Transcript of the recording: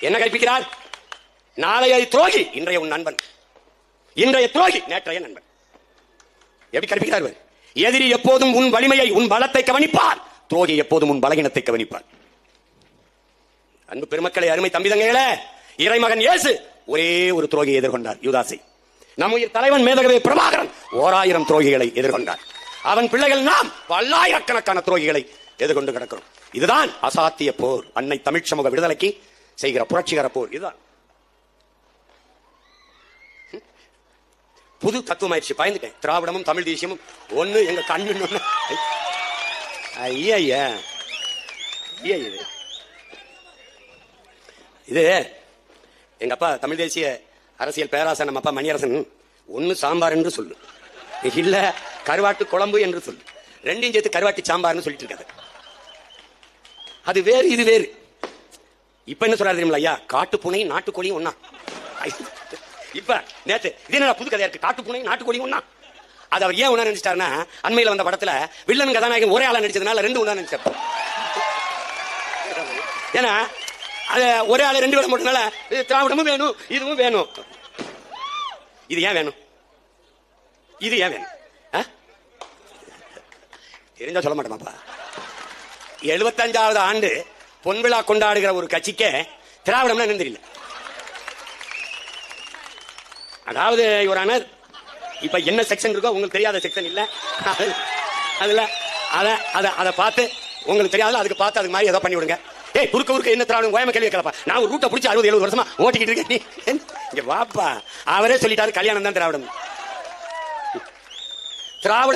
என்ன கற்பிக்கிறார்? நாளைய துரோகி. இன்றைய உன் நண்பன். இன்றைய துரோகி. நேற்றைய நண்பன். எப்படி கற்பிக்கிறார் எதிரி எப்போதும் உன் வலிமையை உன் பலத்தை கவனிப்பார். துரோகி எப்போதும் உன் பலகீனத்தை கவனிப்பார். அன்பு பெருமக்களை அருமை தம்பிதங்களே இறைமகன் இயேசு ஒரே ஒரு துரோகியை எதிர்கொண்டார் யுதாசை. நம் உயிர் தலைவன் மேதகவே பிரபாகரன் ஓராயிரம் துரோகிகளை எதிர்கொண்டார். அவன் பிள்ளைகள் நாம் பல்லாயிரக்கணக்கான துரோகிகளை எதிர்கொண்டு கிடக்கிறோம். இதுதான் அசாத்திய போர். அன்னை தமிழ் சமூக விடுதலைக்கு செய்கிற புரட்சிகர போர் இதுதான். புது தத்துவமாயிடுச்சு பயந்துட்டேன். திராவிடமும் தமிழ் தேசியமும் ஒண்ணு எங்க கண்ணு ஐயா ஐயா ஐயா இது இது எங்க அப்பா தமிழ் தேசிய அரசியல் பேராசன் நம்ம அப்பா மணியரசன். ஒன்று சாம்பார் என்று சொல்லு. இல்ல கருவாட்டு குழம்பு என்று சொல்லு. ரெண்டையும் சேர்த்து கருவாட்டு சாம்பார்னு சொல்லிட்டு இருக்காரு. அது வேறு இது வேறு. இப்ப என்ன சொல்றாரு தெரியுமா ஐயா? புனையும் நாட்டுக்கோழியும் ஒண்ணா. இப்ப நேத்து இது என்ன புது கதையா இருக்கு? காட்டு புனையும் நாட்டுக்கோழியும் ஒண்ணா. அது அவர் ஏன் ஒண்ணா நினைச்சிட்டாருன்னா அண்மையில வந்த படத்துல வில்லன் கதாநாயகன் ஒரே ஆளா நடிச்சதுனால ரெண்டு ஒண்ணா நினைச்சார் ஏன்னா அது ஒரே ஆளு ரெண்டு பேரும் போட்டதுனால திராவிடமும் வேணும் இதுவும் வேணும். இது ஏன் வேணும்? இது ஏன் வேணும்? தெரிஞ்சா சொல்ல மாட்டேமாப்பா எழுபத்தஞ்சாவது ஆண்டு பொன்விழா கொண்டாடுகிற ஒரு கட்சிக்கே திராவிடம்னா என்னன்னு தெரியல. அதாவது இவரான இப்ப என்ன செக்ஷன் இருக்கோ உங்களுக்கு தெரியாத செக்ஷன் இல்ல. அதுல அத அத அதை பார்த்து உங்களுக்கு தெரியாதுல அதுக்கு பார்த்து அதுக்கு மாதிரி ஏதோ பண்ணி விடுங்க. ஏய் குறுக்க குறுக்க என்ன திராவிடம்? கோயம கேள்வி கேட்கலப்பா. நான் ஒரு ரூட்டை பிடிச்சி அறுபது எழுபது வருஷமா ஓட்டிக்கிட்டு இருக்கேன். இங்க வாப்பா. அவரே சொல்லிட்டாரு கல்யாணம் தான் திராவிடம். திராவிட